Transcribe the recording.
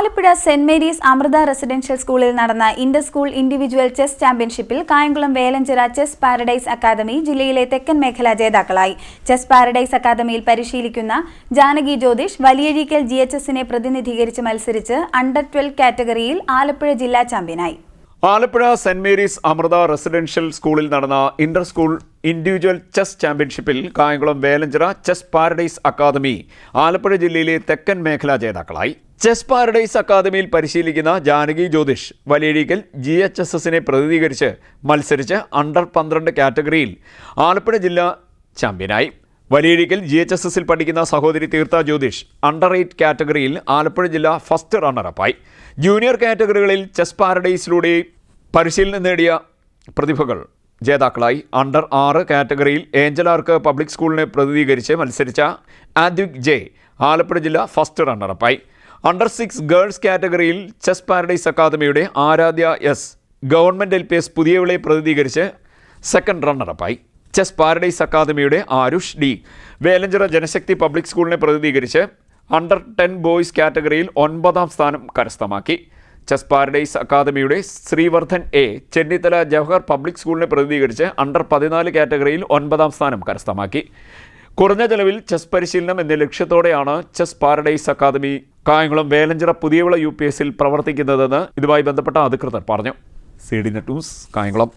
Alappuzha saint Mary's Amrita residential സ്കൂളിൽ നടന്ന inter school individual chess ചാമ്പ്യൻഷിപ്പിൽ Kayamkulam Velanchira chess paradise academy ജില്ലയിലെ തെക്കൻ മേഖലാ ജേതാക്കളായി. ചെസ് പാരഡൈസ് അക്കാദമിയിൽ പരിശീലിക്കുന്ന ജാനകി ജ്യോതിഷ് വലിയഴീക്കൽ ജി എച്ച് എസിനെ പ്രതിനിധീകരിച്ച് മത്സരിച്ച് അണ്ടർ ട്വൽവ് കാറ്റഗറിയിൽ ആലപ്പുഴ ജില്ലാ ചാമ്പ്യനായി. Alappuzha saint Mary's Amrita residential സ്കൂളിൽ നടന്ന ഇന്റർ സ്കൂൾ ഇൻഡിവിജ്വൽ ചെസ് ചാമ്പ്യൻഷിപ്പിൽ Kayamkulam Velanchira chess paradise academy Alappuzha ജില്ലയിലെ തെക്കൻ മേഖലാ ജേതാക്കളായി. ചെസ് പാരഡൈസ് അക്കാദമിയിൽ പരിശീലിക്കുന്ന Janaki Jyothish Valiyazheekal G H S എസിനെ പ്രതിനിധീകരിച്ച് മത്സരിച്ച് അണ്ടർ പന്ത്രണ്ട് കാറ്റഗറിയിൽ ആലപ്പുഴ ജില്ലാ ചാമ്പ്യനായി. വലിയഴീക്കൽ ജി എച്ച് എസ് എസിൽ പഠിക്കുന്ന സഹോദരി തീർത്ഥ ജ്യോതിഷ് അണ്ടർ എയ്റ്റ് കാറ്റഗറിയിൽ ആലപ്പുഴ ജില്ല ഫസ്റ്റ് റണ്ണറപ്പായി. ജൂനിയർ കാറ്റഗറികളിൽ ചെസ് പാരഡൈസിലൂടെ പരിശീലനം നേടിയ പ്രതിഭകൾ ജേതാക്കളായി. അണ്ടർ ആറ് കാറ്റഗറിയിൽ ഏഞ്ചലാർക്ക് പബ്ലിക് സ്കൂളിനെ പ്രതിനിധീകരിച്ച് മത്സരിച്ച ആദ്വിക് ജെ ആലപ്പുഴ ജില്ല ഫസ്റ്റ് റണ്ണറപ്പായി. അണ്ടർ സിക്സ് ഗേൾസ് കാറ്റഗറിയിൽ ചെസ് പാരഡൈസ് അക്കാദമിയുടെ Aradhya S government L P S പുതിയവിളെ പ്രതിനിധീകരിച്ച് സെക്കൻഡ് റണ്ണറപ്പായി. ചെസ് പാരഡൈസ് അക്കാദമിയുടെ ആരുഷ് ഡി. വേലഞ്ചിറ ജനശക്തി പബ്ലിക് സ്കൂളിനെ പ്രതിനിധീകരിച്ച് അണ്ടർ ടെൻ ബോയ്സ് കാറ്റഗറിയിൽ ഒൻപതാം സ്ഥാനം കരസ്ഥമാക്കി. ചെസ് പാരഡൈസ് അക്കാദമിയുടെ ശ്രീവർദ്ധൻ എ. ചെന്നിത്തല ജവഹർ പബ്ലിക് സ്കൂളിനെ പ്രതിനിധീകരിച്ച് അണ്ടർ പതിനാല് കാറ്റഗറിയിൽ ഒൻപതാം സ്ഥാനം കരസ്ഥമാക്കി. കുറഞ്ഞ ചെലവിൽ ചെസ് പരിശീലനം എന്ന ലക്ഷ്യത്തോടെയാണ് chess paradise academy Kayamkulam Velanchira Puthiyavila U P എസിൽ പ്രവർത്തിക്കുന്നതെന്ന് ഇതുമായി ബന്ധപ്പെട്ട അധികൃതർ പറഞ്ഞു. C D net news Kayamkulam.